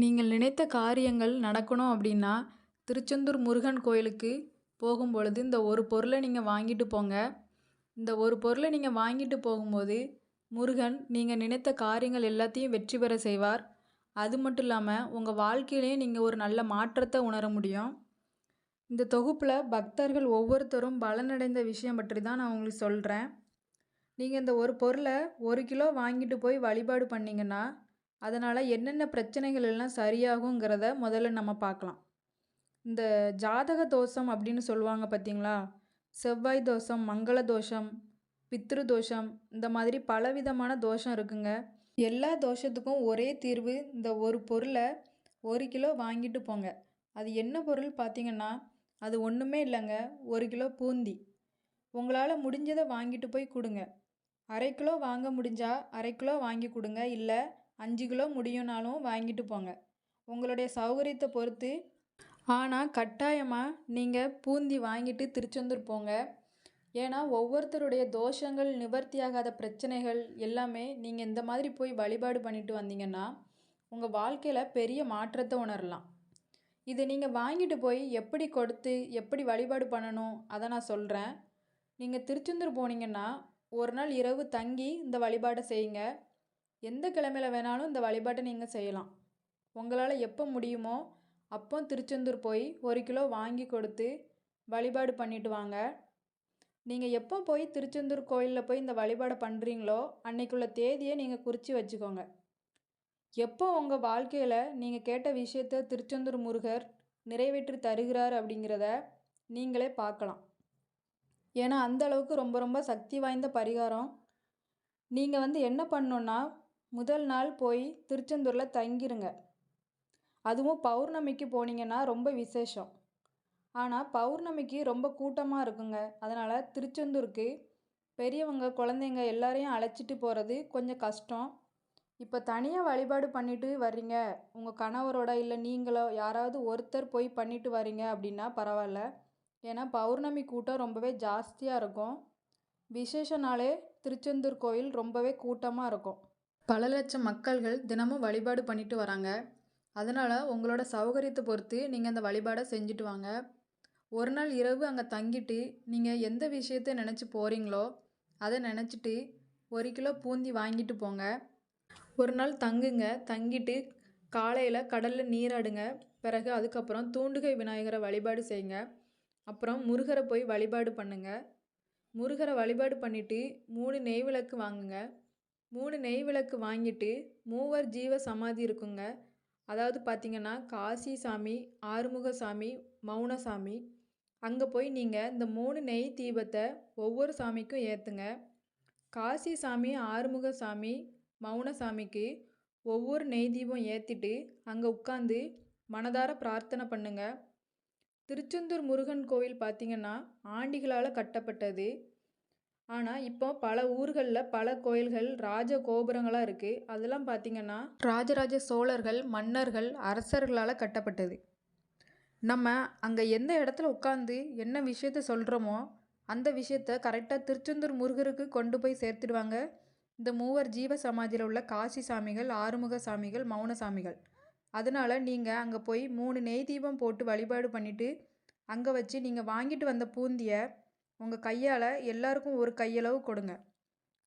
நீங்கள் நினைத்த காரியங்கள் நடக்கணும் அப்படின்னா திருச்செந்தூர் முருகன் கோயிலுக்கு போகும் பொழுது இந்த ஒரு பொருளை நீங்கள் வாங்கிட்டு போங்க. இந்த ஒரு பொருளை நீங்கள் வாங்கிட்டு போகும்போது முருகன் நீங்கள் நினைத்த காரியங்கள் எல்லாத்தையும் வெற்றி பெற செய்வார். அது மட்டும் இல்லாமல் உங்கள் வாழ்க்கையிலையும் நீங்கள் ஒரு நல்ல மாற்றத்தை உணர முடியும். இந்த தொகுப்பில் பக்தர்கள் ஒவ்வொருத்தரும் பலனடைந்த விஷயம் பற்றி தான் நான் உங்களுக்கு சொல்கிறேன் நீங்கள் இந்த ஒரு பொருளை ஒரு கிலோ வாங்கிட்டு போய் வழிபாடு பண்ணிங்கன்னா அதனால் என்னென்ன பிரச்சனைகள் எல்லாம் சரியாகுங்கிறத முதல்ல நம்ம பார்க்கலாம். இந்த ஜாதக தோஷம் அப்படின்னு சொல்லுவாங்க பார்த்தீங்களா? செவ்வாய் தோஷம் மங்கள தோஷம் பித்ரு தோஷம் இந்த மாதிரி பலவிதமான தோஷம் இருக்குங்க. எல்லா தோஷத்துக்கும் ஒரே தீர்வு இந்த ஒரு பொருளை ஒரு கிலோ வாங்கிட்டு போங்க. அது என்ன பொருள் பார்த்தீங்கன்னா அது ஒன்றுமே இல்லைங்க ஒரு கிலோ பூந்தி. உங்களால் முடிஞ்சதை வாங்கிட்டு போய் கொடுங்க. அரை கிலோ வாங்க முடிஞ்சால் அரை கிலோ வாங்கி கொடுங்க இல்லை அஞ்சு கிலோ முடியும்னாலும் வாங்கிட்டு போங்க. உங்களுடைய சௌகரியத்தை பொறுத்து. ஆனால் கட்டாயமாக நீங்கள் பூந்தி வாங்கிட்டு திருச்செந்தூர் போங்க. ஏன்னா ஒவ்வொருத்தருடைய தோஷங்கள் நிவர்த்தியாகாத பிரச்சனைகள் எல்லாமே நீங்கள் இந்த மாதிரி போய் வழிபாடு பண்ணிட்டு வந்தீங்கன்னா உங்கள் வாழ்க்கையில் பெரிய மாற்றத்தை உணரலாம். இதை நீங்கள் வாங்கிட்டு போய் எப்படி கொடுத்து எப்படி வழிபாடு பண்ணணும் அதை நான் சொல்கிறேன் நீங்கள் திருச்செந்தூர் போனீங்கன்னா ஒரு நாள் இரவு தங்கி இந்த வழிபாட்டை செய்யுங்க. எந்த கிழமையில் வேணாலும் இந்த வழிபாட்டை நீங்கள் செய்யலாம். உங்களால் எப்போ முடியுமோ அப்போ திருச்செந்தூர் போய் ஒரு கிலோ வாங்கி கொடுத்து வழிபாடு பண்ணிட்டு வாங்க. நீங்கள் எப்போ போய் திருச்செந்தூர் கோயிலில் போய் இந்த வழிபாடை பண்ணுறீங்களோ அன்னைக்குள்ள தேதியை நீங்கள் குறித்து வச்சுக்கோங்க. எப்போ உங்கள் வாழ்க்கையில் நீங்கள் கேட்ட விஷயத்த திருச்செந்தூர் முருகர் நிறைவேற்றி தருகிறார் அப்படிங்கிறத நீங்களே பார்க்கலாம். ஏன்னா அந்த அளவுக்கு ரொம்ப ரொம்ப சக்தி வாய்ந்த பரிகாரம். நீங்கள் வந்து என்ன பண்ணணுன்னா முதல் நாள் போய் திருச்செந்தூரில் தங்கிருங்க. அதுவும் பௌர்ணமிக்கு போனீங்கன்னா ரொம்ப விசேஷம். ஆனால் பௌர்ணமிக்கு ரொம்ப கூட்டமாக இருக்குங்க. அதனால் திருச்செந்தூருக்கு பெரியவங்க குழந்தைங்க எல்லாரையும் அழைச்சிட்டு போகிறது கொஞ்சம் கஷ்டம். இப்போ தனியாக வழிபாடு பண்ணிட்டு வர்றீங்க. உங்கள் கணவரோட இல்லை நீங்களோ யாராவது ஒருத்தர் போய் பண்ணிட்டு வரீங்க அப்படின்னா பரவாயில்ல. ஏன்னா பௌர்ணமி கூட்டம் ரொம்பவே ஜாஸ்தியாக இருக்கும். விசேஷ நாளே திருச்செந்தூர் கோயில் ரொம்பவே கூட்டமாக இருக்கும். பல லட்சம் மக்கள்கள் தினமும் வழிபாடு பண்ணிட்டு வராங்க. அதனால் உங்களோட சௌகரியத்தை பொறுத்து நீங்கள் அந்த வழிபாடை செஞ்சுட்டு வாங்க. ஒரு நாள் இரவு அங்கே தங்கிட்டு நீங்கள் எந்த விஷயத்தை நினச்சி போகிறீங்களோ அதை நினச்சிட்டு ஒரு கிலோ பூந்தி வாங்கிட்டு போங்க. ஒரு நாள் தங்குங்க. தங்கிட்டு காலையில் கடலில் நீராடுங்க பிறகு அதுக்கப்புறம் தூண்டுகை விநாயகரை வழிபாடு செய்யுங்க. அப்புறம் முருகரை போய் வழிபாடு பண்ணுங்க. முருகரை வழிபாடு பண்ணிவிட்டு மூணு நெய் விளக்கு வாங்குங்க. மூணு நெய் விளக்கு வாங்கிட்டு மூவர் ஜீவ சமாதி இருக்குங்க. அதாவது பார்த்திங்கன்னா காசி சாமி ஆறுமுக சாமி மௌன சாமி. அங்கே போய் நீங்கள் இந்த மூணு நெய் தீபத்தை ஒவ்வொரு சாமிக்கும் ஏற்றுங்க காசி சாமி ஆறுமுக சாமி மௌன சாமிக்கு ஒவ்வொரு நெய் தீபம் ஏற்றிட்டு அங்கே உட்காந்து மனதார பிரார்த்தனை பண்ணுங்க. திருச்செந்தூர் முருகன் கோவில் பார்த்திங்கன்னா ஆண்டிகளால் கட்டப்பட்டது. ஆனால் இப்போ பல ஊர்களில் பல கோயில்கள் ராஜ கோபுரங்களாக இருக்குது அதெல்லாம் பார்த்திங்கன்னா ராஜராஜ சோழர்கள் மன்னர்கள் அரசர்களால் கட்டப்பட்டது. நம்ம அங்கே எந்த இடத்துல உட்காந்து என்ன விஷயத்த சொல்கிறோமோ அந்த விஷயத்த கரெக்டாக திருச்செந்தூர் முருகருக்கு கொண்டு போய் சேர்த்துடுவாங்க. இந்த மூவர் ஜீவ சமாதியில் உள்ள காசி சாமிகள் ஆறுமுக சாமிகள் மௌன சாமிகள். அதனால் நீங்கள் அங்கே போய் மூணு நெய் தீபம் போட்டு வழிபாடு பண்ணிவிட்டு அங்கே வச்சு நீங்கள் வாங்கிட்டு வந்த பூந்தியை உங்கள் கையால் எல்லாருக்கும் ஒரு கையளவு கொடுங்க.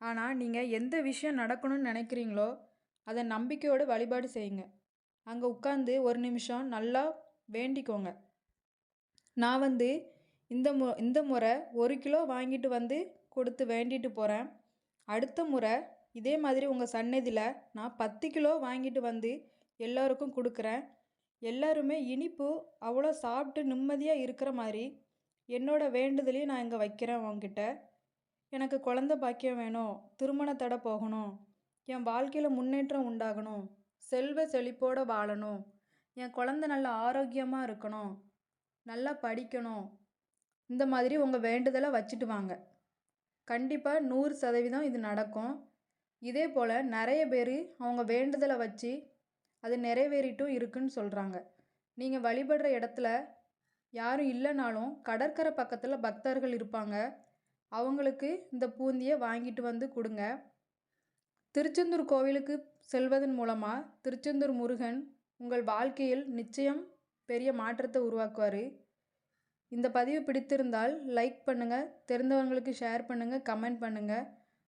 ஆனால் நீங்கள் எந்த விஷயம் நடக்கணும்னு நினைக்கிறீங்களோ அதை நம்பிக்கையோடு வழிபாடு செய்யுங்க. அங்கே உட்காந்து ஒரு நிமிஷம் நல்லா வேண்டிக்கோங்க. நான் வந்து இந்த மு இந்த முறை ஒரு கிலோ வாங்கிட்டு வந்து கொடுத்து வேண்டிட்டு போகிறேன் அடுத்த முறை இதே மாதிரி உங்கள் சன்னதியில் நான் பத்து கிலோ வாங்கிட்டு வந்து எல்லோருக்கும் கொடுக்குறேன். எல்லாருமே இனிப்பு அவ்வளோ சாப்பிட்டு நிம்மதியாக இருக்கிற மாதிரி என்னோட வேண்டுதலையும் நான் இங்கே வைக்கிறேன் உங்ககிட்ட எனக்கு குழந்த பாக்கியம் வேணும். திருமண தடை போகணும். என் வாழ்க்கையில் முன்னேற்றம் உண்டாகணும். செல்வ செழிப்போடு வாழணும். என் குழந்த நல்ல ஆரோக்கியமாக இருக்கணும். நல்லா படிக்கணும். இந்த மாதிரி உங்கள் வேண்டுதலை வச்சுட்டு வாங்க. கண்டிப்பாக நூறு சதவீதம் இது நடக்கும். இதே போல் நிறைய பேர் அவங்க வேண்டுதலை வச்சு அது நிறைவேறிட்டும் இருக்குன்னு சொல்கிறாங்க நீங்கள் வழிபடுற இடத்துல யாரும் இல்லைனாலும் கடற்கரை பக்கத்தில் பக்தர்கள் இருப்பாங்க. அவங்களுக்கு இந்த பூந்தியை வாங்கிட்டு வந்து கொடுங்க. திருச்செந்தூர் கோவிலுக்கு செல்வதன் மூலமாக திருச்செந்தூர் முருகன் உங்கள் வாழ்க்கையில் நிச்சயம் பெரிய மாற்றத்தை உருவாக்குவார். இந்த பதிவு பிடித்திருந்தால் லைக் பண்ணுங்கள் தெரிந்தவங்களுக்கு ஷேர் பண்ணுங்கள் கமெண்ட் பண்ணுங்கள்